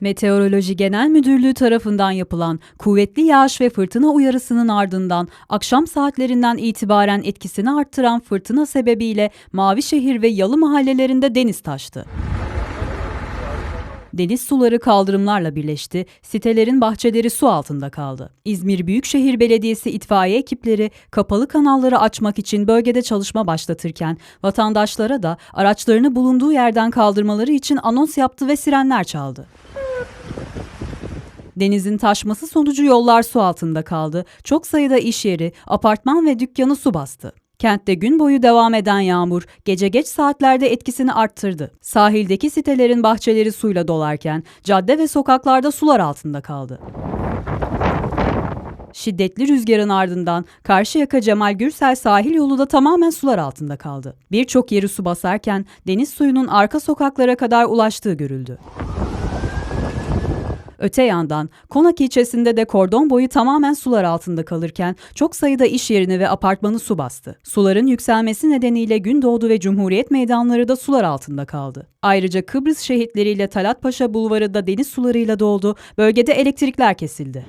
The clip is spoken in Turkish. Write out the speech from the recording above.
Meteoroloji Genel Müdürlüğü tarafından yapılan kuvvetli yağış ve fırtına uyarısının ardından akşam saatlerinden itibaren etkisini arttıran fırtına sebebiyle Mavişehir ve Yalı mahallelerinde deniz taştı. Deniz suları kaldırımlarla birleşti, sitelerin bahçeleri su altında kaldı. İzmir Büyükşehir Belediyesi itfaiye ekipleri kapalı kanalları açmak için bölgede çalışma başlatırken vatandaşlara da araçlarını bulunduğu yerden kaldırmaları için anons yaptı ve sirenler çaldı. Denizin taşması sonucu yollar su altında kaldı. Çok sayıda iş yeri, apartman ve dükkanı su bastı. Kentte gün boyu devam eden yağmur gece geç saatlerde etkisini arttırdı. Sahildeki sitelerin bahçeleri suyla dolarken cadde ve sokaklarda sular altında kaldı. Şiddetli rüzgarın ardından Karşıyaka Cemal Gürsel sahil yolu da tamamen sular altında kaldı. Birçok yeri su basarken deniz suyunun arka sokaklara kadar ulaştığı görüldü. Öte yandan Konak ilçesinde de kordon boyu tamamen sular altında kalırken çok sayıda iş yerini ve apartmanı su bastı. Suların yükselmesi nedeniyle Gündoğdu ve Cumhuriyet meydanları da sular altında kaldı. Ayrıca Kıbrıs şehitleriyle Talat Paşa Bulvarı da deniz sularıyla doldu, bölgede elektrikler kesildi.